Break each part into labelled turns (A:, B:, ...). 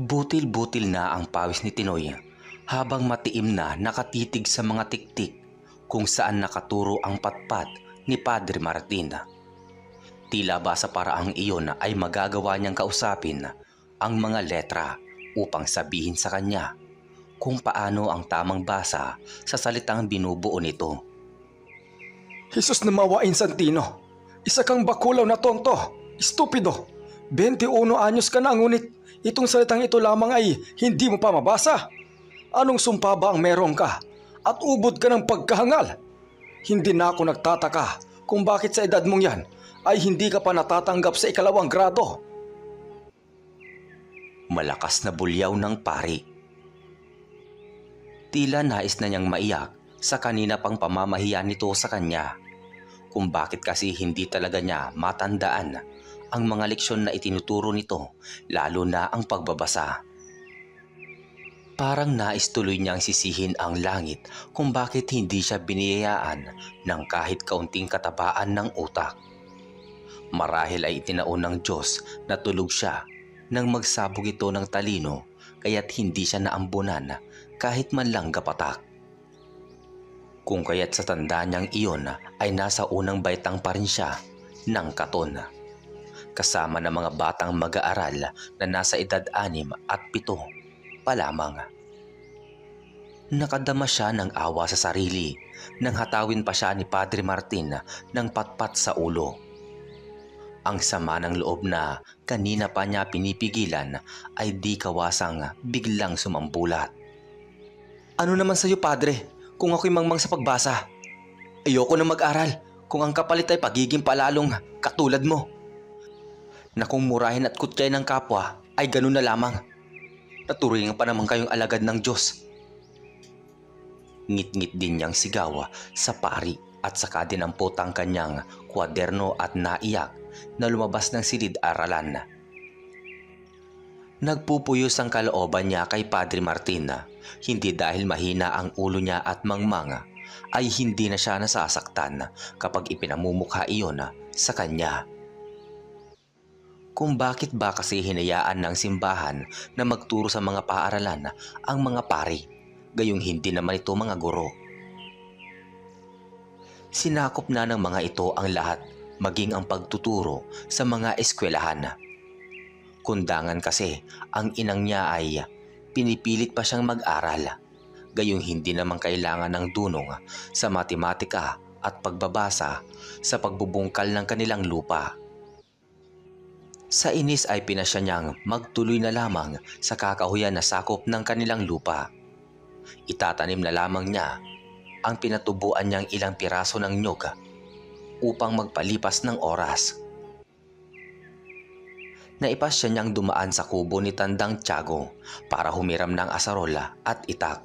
A: Butil-butil na ang pawis ni Tinoy habang matiim na nakatitig sa mga tiktik kung saan nakaturo ang patpat ni Padre Martin. Tila ba sa paraang iyon ay magagawa niyang kausapin ang mga letra upang sabihin sa kanya kung paano ang tamang basa sa salitang binubuo nito.
B: Jesus na mawain Santino. Isa kang bakulaw na tonto. Estupido. 21 anyos ka na ngunit itong salitang ito lamang ay hindi mo pa mabasa. Anong sumpa ba ang meron ka? At ubod ka ng pagkahangal. Hindi na ako nagtataka kung bakit sa edad mong yan ay hindi ka pa natatanggap sa ikalawang grado.
A: Malakas na bulyaw ng pari. Tila nais na niyang maiyak sa kanina pang pamamahiya nito sa kanya. Kung bakit kasi hindi talaga niya matandaan ang mga leksyon na itinuturo nito, lalo na ang pagbabasa. Parang nais tuloy niyang sisihin ang langit kung bakit hindi siya biniyayaan ng kahit kaunting katabaan ng utak. Marahil ay itinaon ng Diyos na tulog siya nang magsabog ito ng talino kaya't hindi siya naambunan kahit man lang gapatak. Kung kaya't sa tanda niyang iyon ay nasa unang baitang pa rin siya ng katon. Kasama ng mga batang mag-aaral na nasa edad anim at pito pa lamang. Nakadama siya ng awa sa sarili nang hatawin pa siya ni Padre Martin ng patpat sa ulo. Ang sama ng loob na kanina pa niya pinipigilan ay di kawasang biglang sumambulat. Ano naman sa'yo padre kung ako'y mangmang sa pagbasa? Ayoko na mag-aral kung ang kapalit ay pagiging palalong katulad mo. Na kung murahin at kutyay ng kapwa ay ganun na lamang. Naturingan pa naman kayong alagad ng Diyos. Ngit-ngit din niyang sigaw sa pari at saka dinampot ang kanyang kwaderno at naiyak na lumabas ng silid-aralan. Nagpupuyos ang kalooban niya kay Padre Martin hindi dahil mahina ang ulo niya at mangmanga ay hindi na siya nasasaktan kapag ipinamumukha iyon sa kanya. Kung bakit ba kasi hinayaan ng simbahan na magturo sa mga paaralan ang mga pari, gayong hindi naman ito mga guro. Sinakop na ng mga ito ang lahat maging ang pagtuturo sa mga eskwelahan. Kundangan kasi ang inang niya ay pinipilit pa siyang mag-aral. Gayong hindi naman kailangan ng dunong sa matematika at pagbabasa sa pagbubungkal ng kanilang lupa. Sa inis ay pinasya niyang magtuloy na lamang sa kakahuyan na sakop ng kanilang lupa. Itatanim na lamang niya ang pinatubuan niyang ilang piraso ng nyog upang magpalipas ng oras. Naipas siya niyang dumaan sa kubo ni Tandang Tiago para humiram ng asarola at itak.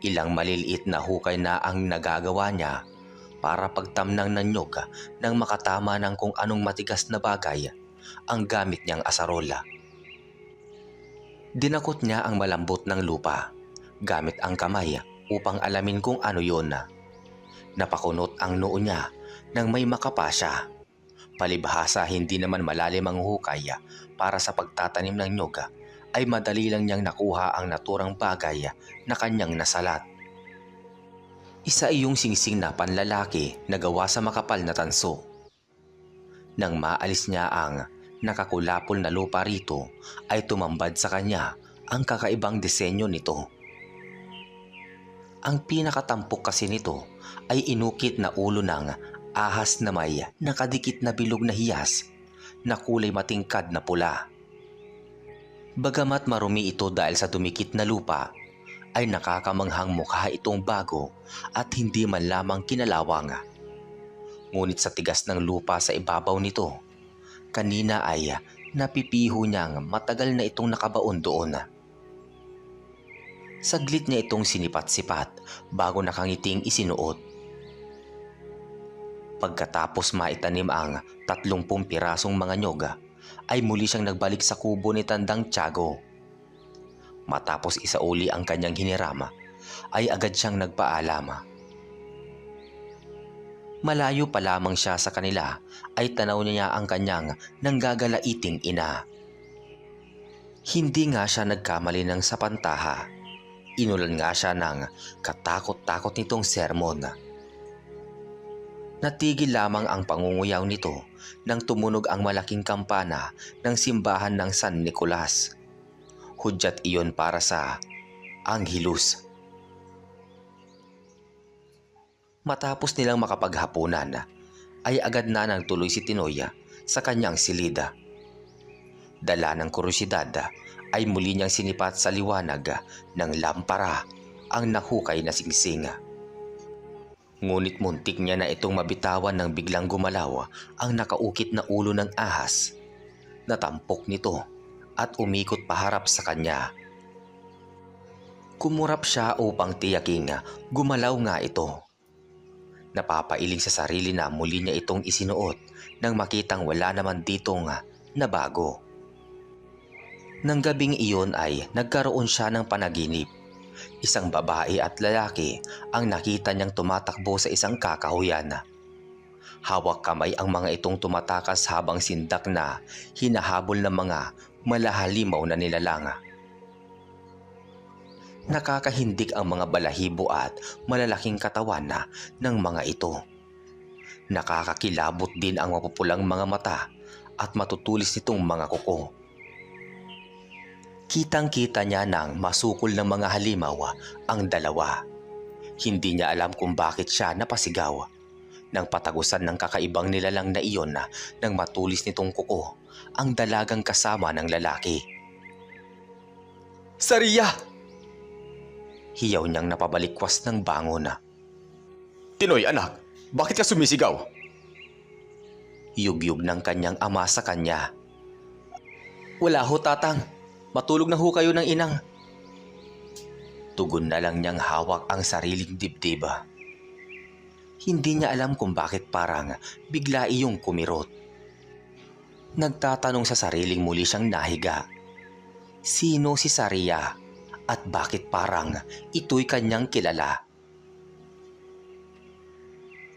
A: Ilang maliliit na hukay na ang nagagawa niya para pagtamnang ng nyog nang makatama ng kung anong matigas na bagay ang gamit niyang asarola. Dinakot niya ang malambot ng lupa gamit ang kamay upang alamin kung ano yon. Napakunot ang noo niya nang may makapa siya. Palibhasa hindi naman malalim ang hukay para sa pagtatanim ng nyog ay madali lang niyang nakuha ang naturang bagay na kanyang nasalat. Isa iyong singsing na panlalaki na gawa sa makapal na tanso. Nang maalis niya ang nakakulapol na lupa rito ay tumambad sa kanya ang kakaibang disenyo nito. Ang pinakatampok kasi nito ay inukit na ulo ng ahas na may nakadikit na bilog na hiyas na kulay matingkad na pula. Bagamat marumi ito dahil sa dumikit na lupa, ay nakakamanghang mukha itong bago at hindi man lamang kinalawang. Ngunit sa tigas ng lupa sa ibabaw nito, kanina ay napipiho niyang matagal na itong nakabaon doon. Saglit niya itong sinipat-sipat bago nakangiting isinuot. Pagkatapos maitanim ang 30 pirasong mga nyoga, ay muli siyang nagbalik sa kubo ni Tandang Tiago. Matapos isauli ang kanyang hinirama, ay agad siyang nagpaalama. Malayo pa lamang siya sa kanila ay tanaw niya ang kanyang nanggagalaiting ina. Hindi nga siya nagkamali ng sapantaha. Inulan nga siya ng katakot-takot nitong sermon. Natigil lamang ang pangunguyaw nito nang tumunog ang malaking kampana ng simbahan ng San Nicolas. Hudyat iyon para sa Angelus. Matapos nilang makapaghapunan, ay agad na nagtuloy si Tinoya sa kanyang silida. Dala ng kuryosidad ay muli niyang sinipat sa liwanag ng lampara ang nahukay na singsing. Ngunit muntik niya na itong mabitawan nang biglang gumalaw ang nakaukit na ulo ng ahas. Natampok nito at umikot paharap sa kanya. Kumurap siya upang tiyaking gumalaw nga ito. Napapailing sa sarili na muli niya itong isinuot nang makitang wala naman ditong nabago. Nang gabing iyon ay nagkaroon siya ng panaginip. Isang babae at lalaki ang nakita niyang tumatakbo sa isang kakahuyan. Hawak kamay ang mga itong tumatakas habang sindak na hinahabol ng mga malahalimaw na nilalanga. Nakakahindik ang mga balahibo at malalaking katawan na ng mga ito. Nakakakilabot din ang mapupulang mga mata at matutulis nitong mga kuko. Kitang-kita niya ng masukol ng mga halimaw ang dalawa. Hindi niya alam kung bakit siya napasigaw. Nang patagusan ng kakaibang nilalang na iyon na nang matulis nitong kuko ang dalagang kasama ng lalaki.
B: Sariya!
A: Hiyaw niyang napabalikwas ng bangon.
B: Tinoy anak, bakit ka sumisigaw?
A: Yugyug ng kanyang ama sa kanya. Wala ho tatang, matulog na ho kayo ng inang. Tugon na lang niyang hawak ang sariling dibdib. Hindi niya alam kung bakit parang bigla iyong kumirot. Nagtatanong sa sariling muli siyang nahiga. Sino si Saria at bakit parang ito'y kanyang kilala?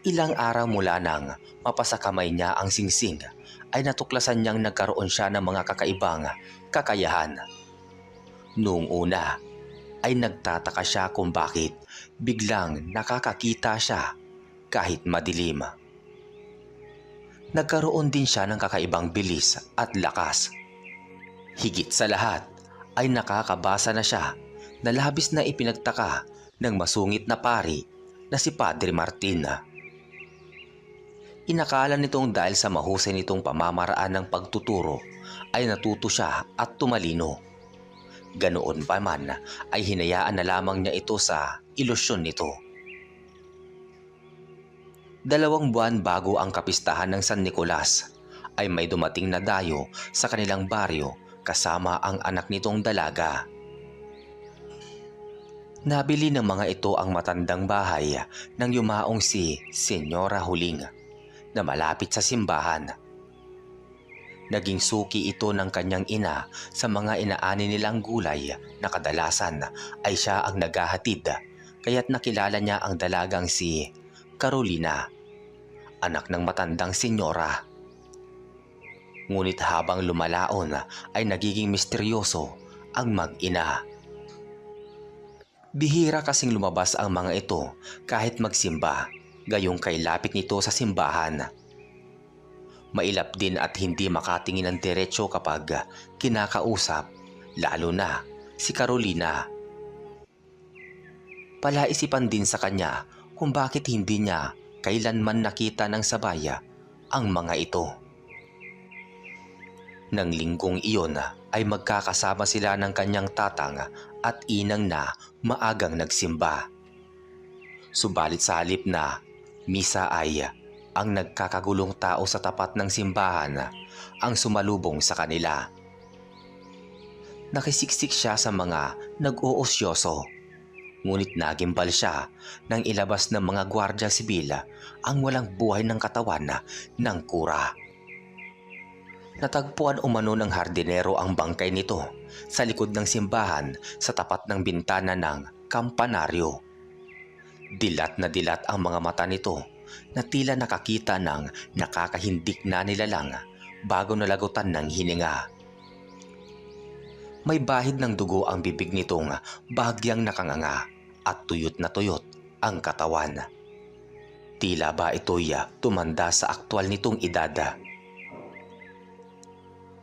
A: Ilang araw mula nang mapasakamay niya ang singsing ay natuklasan niyang nagkaroon siya ng mga kakaibang kakayahan. Noong una ay nagtataka siya kung bakit biglang nakakakita siya kahit madilim. Nagkaroon din siya ng kakaibang bilis at lakas. Higit sa lahat ay nakakabasa na siya na labis na ipinagtaka ng masungit na pari na si Padre Martin. Inakala nitong dahil sa mahusay nitong pamamaraan ng pagtuturo ay natuto siya at tumalino. Ganoon pa man ay hinayaan na lamang niya ito sa ilusyon nito. Dalawang buwan bago ang kapistahan ng San Nicolas ay may dumating na dayo sa kanilang baryo kasama ang anak nitong dalaga. Nabili ng mga ito ang matandang bahay ng yumaong si Senyora Huling na malapit sa simbahan. Naging suki ito ng kanyang ina sa mga inaani nilang gulay na kadalasan ay siya ang naghahatid kaya't nakilala niya ang dalagang si Carolina, anak ng matandang senyora. Ngunit habang lumalaon ay nagiging misteryoso ang mag-ina. Bihira kasing lumabas ang mga ito kahit magsimba, gayong kay lapit nito sa simbahan. Mailap din at hindi makatingin ng diretsyo kapag kinakausap, lalo na si Carolina. Palaisipan din sa kanya kung bakit hindi niya kailanman nakita ng sabaya ang mga ito. Nang linggong iyon ay magkakasama sila ng kanyang tatang at inang na maagang nagsimba. Subalit sa halip na misa ay ang nagkakagulong tao sa tapat ng simbahan ang sumalubong sa kanila. Nakisiksik siya sa mga nag-uosyoso. Ngunit nagimbal siya nang ilabas ng mga gwardya sibil ang walang buhay ng katawan ng kura. Natagpuan umano ng hardinero ang bangkay nito sa likod ng simbahan sa tapat ng bintana ng kampanaryo. Dilat na dilat ang mga mata nito na tila nakakita ng nakakahindik na nilalang bago nalagutan ng hininga. May bahid ng dugo ang bibig nitong bahagyang nakanganga at tuyot na tuyot ang katawan. Tila ba ito'y tumanda sa aktwal nitong edad.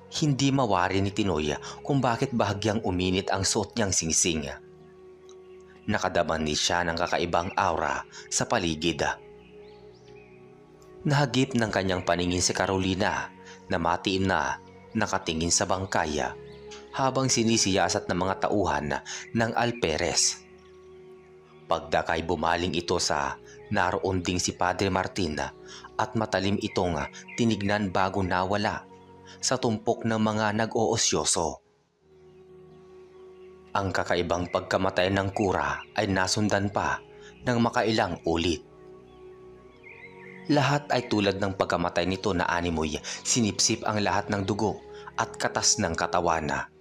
A: Hindi mawari ni Tinoy kung bakit bahagyang uminit ang suot niyang singsing. Nakadaman ni siya ng kakaibang aura sa paligid. Nahagip ng kanyang paningin si Carolina na matiim na nakatingin sa bangkaya habang sinisiyasat ng mga tauhan ng Alperes. Pagdakay bumaling ito sa naroon ding si Padre Martin at matalim itong tinignan bago nawala sa tumpok ng mga nag-oosyoso. Ang kakaibang pagkamatay ng kura ay nasundan pa ng makailang ulit. Lahat ay tulad ng pagkamatay nito na animoy sinipsip ang lahat ng dugo at katas ng katawan.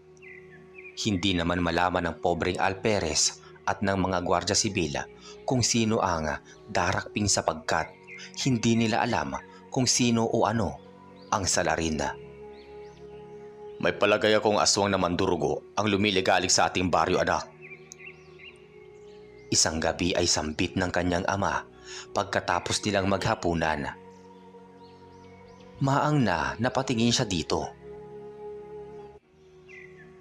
A: Hindi naman malaman ng pobreng Alperes at ng mga gwardya sibil kung sino ang darakping sapagkat hindi nila alam kung sino o ano ang salarin. May palagay akong aswang na mandurugo ang lumiligalig sa ating baryo anak. Isang gabi ay sambit ng kanyang ama pagkatapos nilang maghapunan. Maang na napatingin siya dito.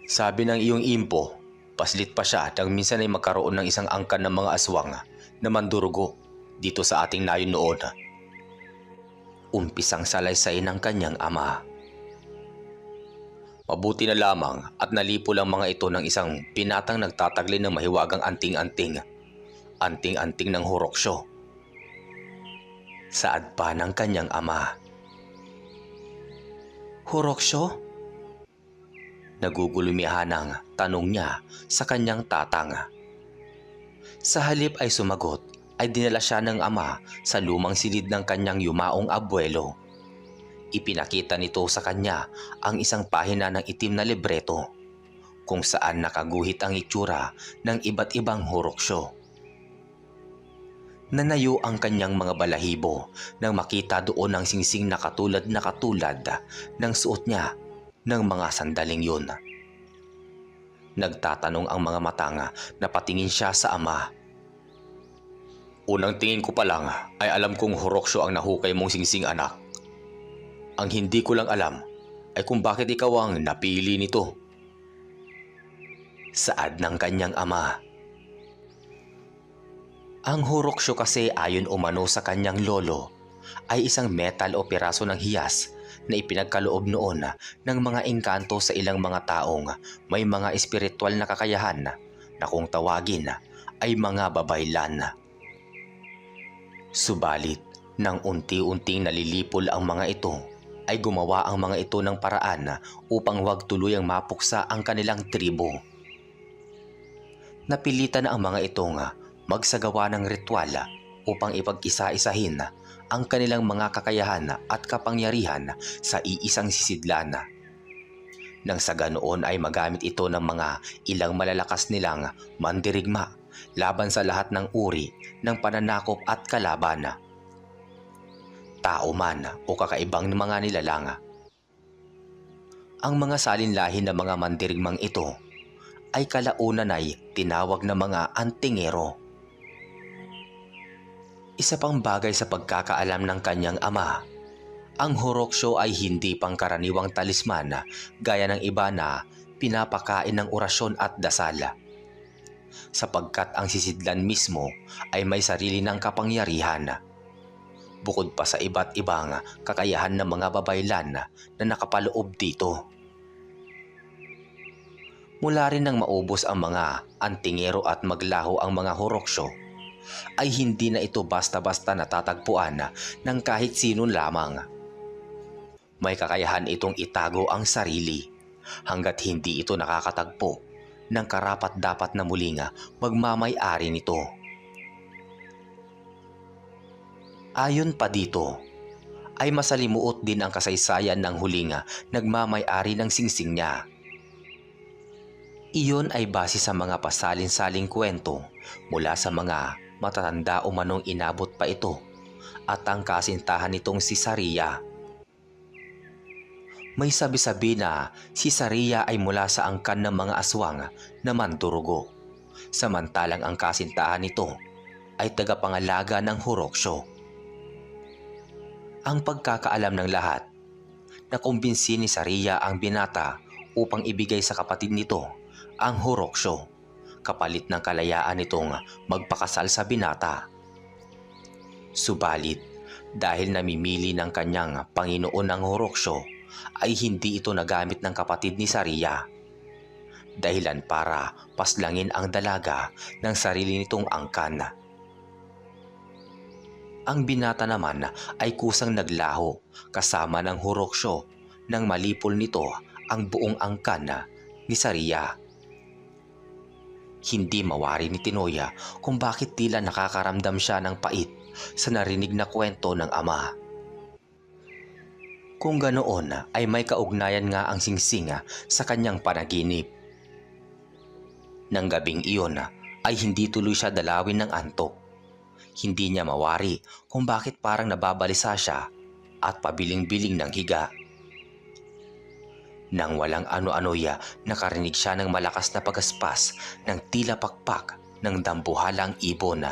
A: Sabi ng iyong impo, paslit pa siya nang minsan ay magkaroon ng isang angkan ng mga aswang na mandurugo dito sa ating nayon noon. Umpisang salaysay ng kanyang ama. Mabuti na lamang at nalipo lang mga ito ng isang pinatang nagtataglay ng mahiwagang anting-anting. Anting-anting ng huroksyo. Saad pa ng kanyang ama. Huroksyo? Nagugulumihan ang tanong niya sa kanyang tatang. Sa halip ay sumagot ay dinala siya ng ama sa lumang silid ng kanyang yumaong abuelo. Ipinakita nito sa kanya ang isang pahina ng itim na libreto kung saan nakaguhit ang itsura ng iba't ibang huroksyo. Nanayo ang kanyang mga balahibo nang makita doon ang singsing na katulad na katulad ng suot niya ng mga sandaling yun. Nagtatanong ang mga matanga na patingin siya sa ama. Unang tingin ko pa lang ay alam kong huroksyo ang nahukay mong singsing anak. Ang hindi ko lang alam ay kung bakit ikaw ang napili nito. Saad ng kanyang ama. Ang huroksyo kasi ayon umano sa kanyang lolo ay isang metal o piraso ng hiyas na ipinagkaloob noon ng mga engkanto sa ilang mga taong may mga espiritual na kakayahan na kung tawagin ay mga babaylan. Subalit, nang unti-unting nalilipol ang mga ito, ay gumawa ang mga ito ng paraan upang wag tuluyang mapuksa ang kanilang tribo. Napilitan na ang mga ito nga magsagawa ng ritual upang ipag-isa-isahin ang kanilang mga kakayahan at kapangyarihan sa iisang sisidlan. Nang sa ganoon ay magamit ito ng mga ilang malalakas nilang mandirigma laban sa lahat ng uri ng pananakop at kalaban. Tao man o kakaibang mga nilalang. Ang mga salinlahin ng mga mandirigmang ito ay kalaunan ay tinawag na mga antingero. Isa pang bagay sa pagkakaalam ng kanyang ama, ang horoksyo ay hindi pangkaraniwang talisman gaya ng iba na pinapakain ng orasyon at dasal. Sapagkat ang sisidlan mismo ay may sarili ng kapangyarihan. Bukod pa sa iba't ibang kakayahan ng mga babaylan na nakapaloob dito. Mula rin nang maubos ang mga antingero at maglaho ang mga horoksyo, ay hindi na ito basta-basta natatagpuan ng kahit sino lamang. May kakayahan itong itago ang sarili hanggat hindi ito nakakatagpo ng karapat dapat na muling magmamay-ari nito. Ayon pa dito, ay masalimuot din ang kasaysayan ng huling nagmamay-ari ng singsing niya. Iyon ay base sa mga pasalin-saling kwento mula sa mga matatanda o manong inabot pa ito at ang kasintahan nitong si Saria. May sabi-sabi na si Saria ay mula sa angkan ng mga aswang na mandurugo. Samantalang ang kasintahan nito ay tagapangalaga ng Huroksyo. Ang pagkakaalam ng lahat na kumbinsi ni Saria ang binata upang ibigay sa kapatid nito ang Huroksyo kapalit ng kalayaan nitong magpakasal sa binata. Subalit, dahil namimili ng kanyang Panginoon ng Huroksyo, ay hindi ito nagamit ng kapatid ni Saria. Dahilan para paslangin ang dalaga ng sarili nitong angkan. Ang binata naman ay kusang naglaho kasama ng Huroksyo nang malipol nito ang buong angkan ni Saria. Hindi mawari ni Tinoya kung bakit tila nakakaramdam siya ng pait sa narinig na kwento ng ama. Kung ganoon ay may kaugnayan nga ang singsinga sa kanyang panaginip. Nang gabing iyon ay hindi tuloy siya dalawin ng antok. Hindi niya mawari kung bakit parang nababalisa siya at pabiling-biling ng higa. Nang walang ano-ano ya, nakarinig siya ng malakas na pagaspas ng tila pakpak ng dambuhalang ibon.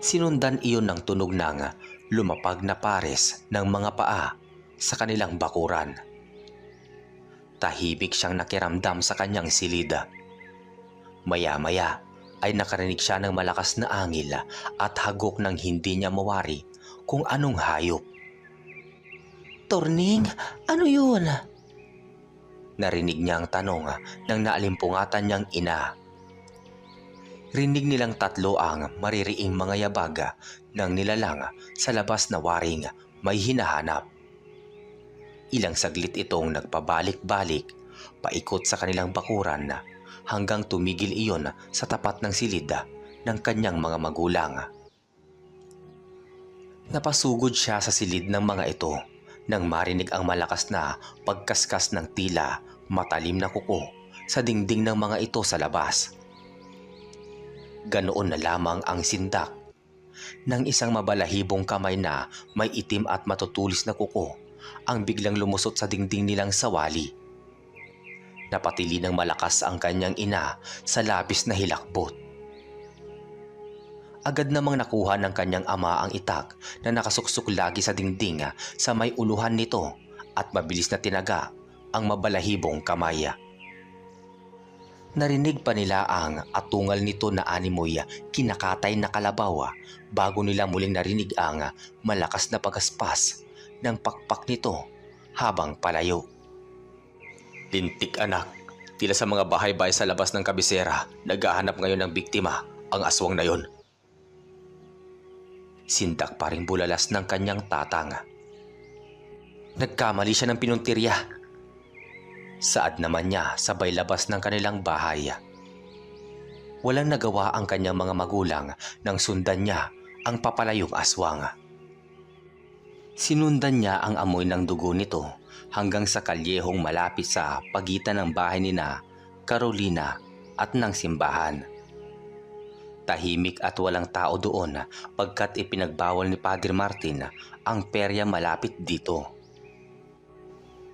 A: Sinundan iyon ng tunog ng lumapag na pares ng mga paa sa kanilang bakuran. Tahimik siyang nakiramdam sa kanyang silid. Maya-maya ay nakarinig siya ng malakas na angil at hagok ng hindi niya mawari kung anong hayop. Torning, ano yun? Narinig niya ang tanong ng naalimpungatan niyang ina. Rinig nilang tatlo ang maririing mga yabaga ng nilalang sa labas na waring may hinahanap. Ilang saglit itong nagpabalik-balik paikot sa kanilang bakuran hanggang tumigil iyon sa tapat ng silid ng kanyang mga magulang. Napasugod siya sa silid ng mga ito nang marinig ang malakas na pagkaskas ng tila matalim na kuko sa dingding ng mga ito sa labas. Ganoon na lamang ang sindak ng isang mabalahibong kamay na may itim at matutulis na kuko ang biglang lumusot sa dingding nilang sawali. Napatili ng malakas ang kanyang ina sa labis na hilakbot. Agad namang nakuha ng kanyang ama ang itak na nakasuksok lagi sa dingding sa may uluhan nito at mabilis na tinaga ang mabalahibong kamay. Narinig pa nila ang atungal nito na animoy kinakatay na kalabaw bago nila muling narinig ang malakas na pagaspas ng pakpak nito habang palayo. Lintik anak, tila sa mga bahay-bahay sa labas ng kabisera, naghahanap ngayon ng biktima ang aswang na yon. Sindak pa rin bulalas ng kanyang tatang. Nagkamali siya ng pinuntirya. Saad naman niya sabay labas ng kanilang bahay. Walang nagawa ang kanyang mga magulang nang sundan niya ang papalayong aswang. Sinundan niya ang amoy ng dugo nito hanggang sa kalyehong malapit sa pagitan ng bahay ni na Carolina at ng simbahan. Tahimik at walang tao doon pagkat ipinagbawal ni Padre Martin ang perya malapit dito.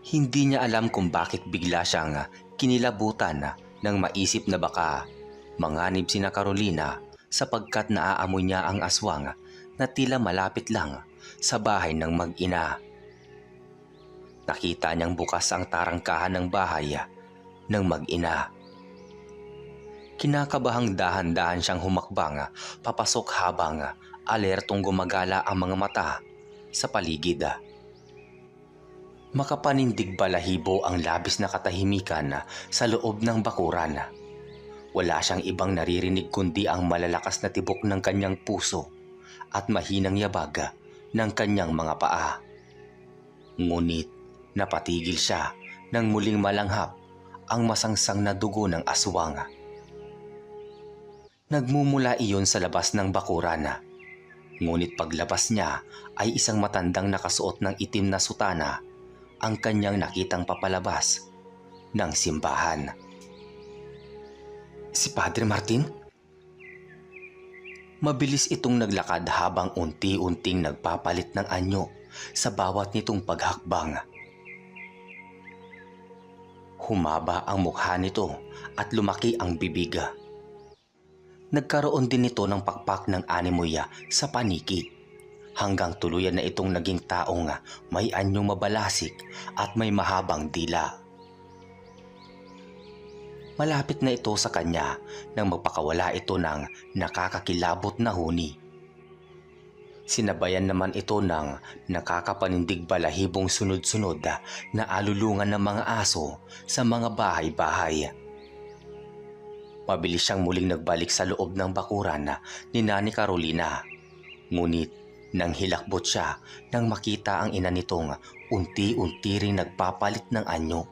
A: Hindi niya alam kung bakit bigla siyang kinilabutan nang maisip na baka manganib si na Carolina sapagkat naaamoy niya ang aswang na tila malapit lang sa bahay ng mag-ina. Nakita niyang bukas ang tarangkahan ng bahay ng mag-ina. Kinakabahang dahan-dahan siyang humakbang papasok habang alertong gumagala ang mga mata sa paligid. Makapanindig balahibo ang labis na katahimikan sa loob ng bakuran. Wala siyang ibang naririnig kundi ang malalakas na tibok ng kanyang puso at mahinang yabag ng kanyang mga paa. Ngunit napatigil siya nang muling malanghap ang masangsang na dugo ng aswang. Nagmumula iyon sa labas ng bakuran. Ngunit paglabas niya ay isang matandang nakasuot ng itim na sutana ang kanyang nakitang papalabas ng simbahan. Si Padre Martin? Mabilis itong naglakad habang unti-unting nagpapalit ng anyo sa bawat nitong paghakbang. Humaba ang mukha nito at lumaki ang bibig. Nagkaroon din ito ng pakpak ng animoya sa paniki hanggang tuluyan na itong naging taong may anyong mabalasik at may mahabang dila. Malapit na ito sa kanya nang magpakawala ito ng nakakakilabot na huni. Sinabayan naman ito ng nakakapanindig balahibong sunod-sunod na alulungan ng mga aso sa mga bahay-bahay. Mabilis siyang muling nagbalik sa loob ng bakuran ni Nani Carolina. Ngunit nang hilakbot siya nang makita ang ina nitong unti-unti ring nagpapalit ng anyo.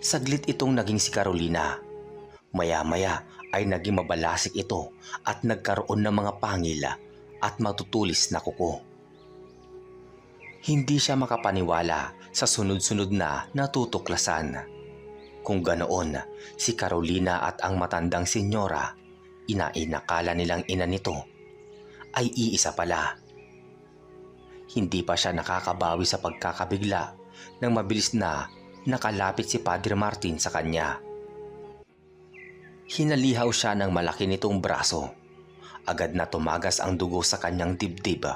A: Saglit itong naging si Carolina. Maya-maya ay naging mabalasik ito at nagkaroon ng mga pangil at matutulis na kuko. Hindi siya makapaniwala sa sunod-sunod na natutuklasan. Kung ganoon, si Carolina at ang matandang senyora, inainakala nilang ina nito, ay iisa pala. Hindi pa siya nakakabawi sa pagkakabigla nang mabilis na nakalapit si Padre Martin sa kanya. Hinalihaw siya ng malaki nitong braso. Agad na tumagas ang dugo sa kanyang dibdib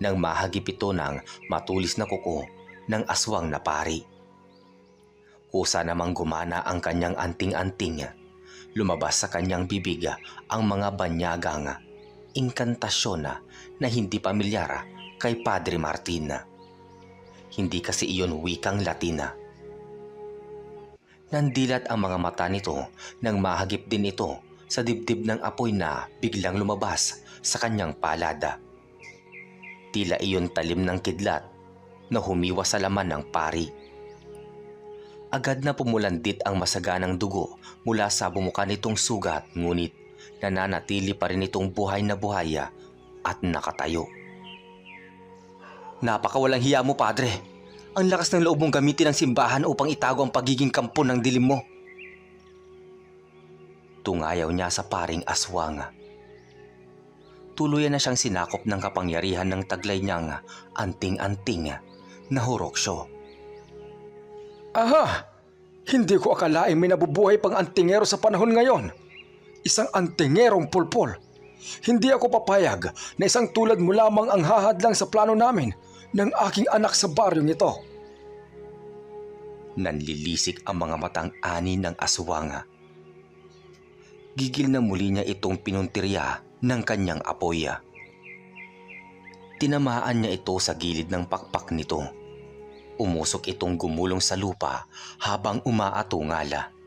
A: nang mahagip ito ng matulis na kuko ng aswang na pari. Kusa namang gumana ang kanyang anting-anting. Lumabas sa kanyang bibig ang mga banyagang inkantasyon na hindi pamilyar kay Padre Martin. Hindi kasi iyon wikang Latina. Nandilat ang mga mata nito nang mahagip din ito sa dibdib ng apoy na biglang lumabas sa kanyang palada. Tila iyon talim ng kidlat na humiwa sa laman ng pari. Agad na pumulandit ang masaganang dugo mula sa bumuka nitong sugat ngunit nananatili pa rin itong buhay na buhaya at nakatayo. Napakawalang hiya mo, Padre. Ang lakas ng loob mong gamitin ang simbahan upang itago ang pagiging kampo ng dilim mo. Tungayaw niya sa paring aswang. Tuluyan na siyang sinakop ng kapangyarihan ng taglay niyang anting-anting na huroksyo.
B: Aha! Hindi ko akalaing may nabubuhay pang antingero sa panahon ngayon. Isang antingerong pulpol. Hindi ako papayag na isang tulad mo lamang ang hahadlang sa plano namin ng aking anak sa baryong ito.
A: Nanlilisik ang mga matang ani ng aswang. Gigil na muli niya itong pinuntirya ng kanyang apoy. Tinamaan niya ito sa gilid ng pakpak nito. Umusok itong gumulong sa lupa habang umaatungala.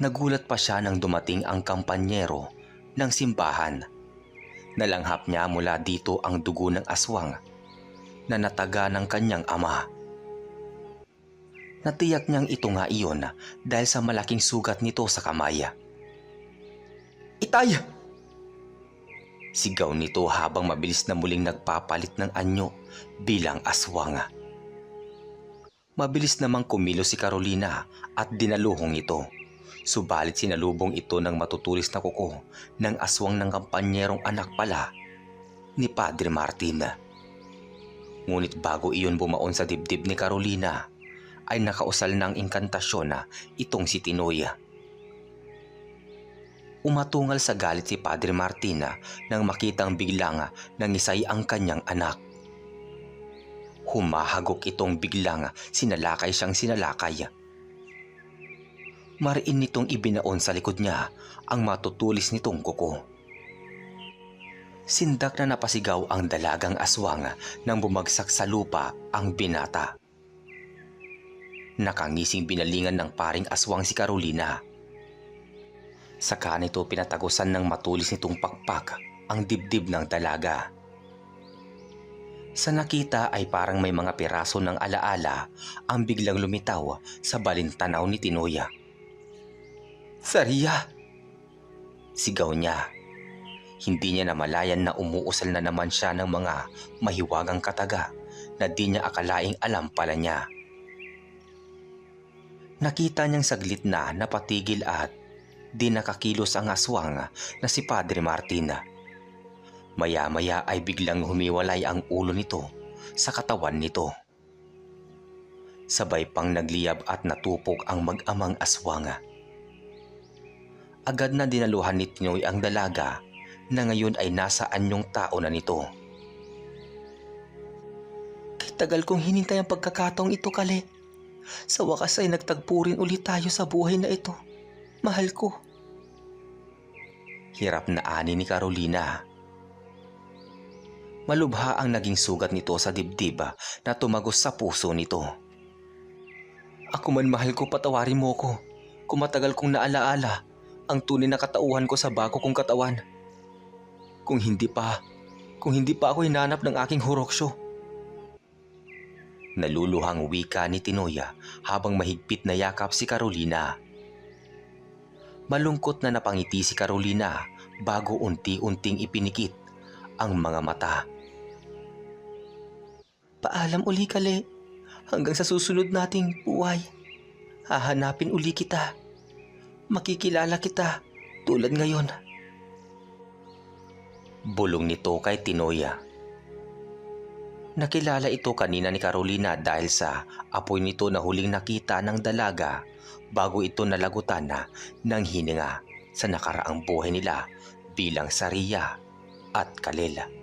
A: Nagulat pa siya nang dumating ang kampanyero ng simbahan. Nalanghap niya mula dito ang dugo ng aswang na nataga ng kanyang ama. Natiyak niyang ito nga iyon dahil sa malaking sugat nito sa kamay.
B: Itay!
A: Sigaw nito habang mabilis na muling nagpapalit ng anyo bilang aswang. Mabilis namang kumilo si Carolina at dinaluhong ito. Subalit sinalubong ito ng matutulis na kuko ng aswang ng kampanyerong anak pala ni Padre Martin. Ngunit bago iyon bumaon sa dibdib ni Carolina, ay nakausal ng inkantasyon na itong si Tinoy. Umatungal sa galit si Padre Martina nang makitang biglang nangisay ang kanyang anak. Humahagok itong biglang sinalakay siyang sinalakay. Mariin nitong ibinaon sa likod niya ang matutulis nitong kuko. Sindak na napasigaw ang dalagang aswang nang bumagsak sa lupa ang binata. Nakangising binalingan ng paring aswang si Carolina. Saka nito pinatagusan ng matulis nitong pakpak ang dibdib ng dalaga. Sa nakita ay parang may mga piraso ng alaala ang biglang lumitaw sa balintanaw ni Tinoya. Saria! Sigaw niya. Hindi niya namalayan na umuusal na naman siya ng mga mahiwagang kataga na di niya akalaing alam pala niya. Nakita niyang saglit na napatigil at di nakakilos ang aswang na si Padre Martina. Maya-maya ay biglang humiwalay ang ulo nito sa katawan nito. Sabay pang nagliyab at natupok ang mag-amang aswanga. Agad na dinaluhan ni Tinoy ang dalaga na ngayon ay nasa anyong tao na nito. Tagal kong hinintay ang pagkakataong ito, Kale. Sa wakas ay nagtagpo rin ulit tayo sa buhay na ito. Mahal ko. Hirap na ani ni Carolina. Malubha ang naging sugat nito sa dibdib na tumagos sa puso nito. Ako man mahal ko patawarin mo ko kung matagal kong naalaala ang tunay na katauhan ko sa bago kong katawan. Kung hindi pa, kung hindi pa ako hinanap ng aking huroksyo. Naluluhang wika ni Tinoya habang mahigpit na yakap si Carolina. Malungkot na napangiti si Carolina bago unti-unting ipinikit ang mga mata. Paalam uli kale, hanggang sa susunod nating buhay. Hahanapin uli kita. Makikilala kita tulad ngayon. Bulong nito kay Tinoya. Nakilala ito kanina ni Carolina dahil sa apoy nito na huling nakita ng dalaga bago ito nalagutan na ng hininga sa nakaraang buhay nila bilang Sariya at Kalela.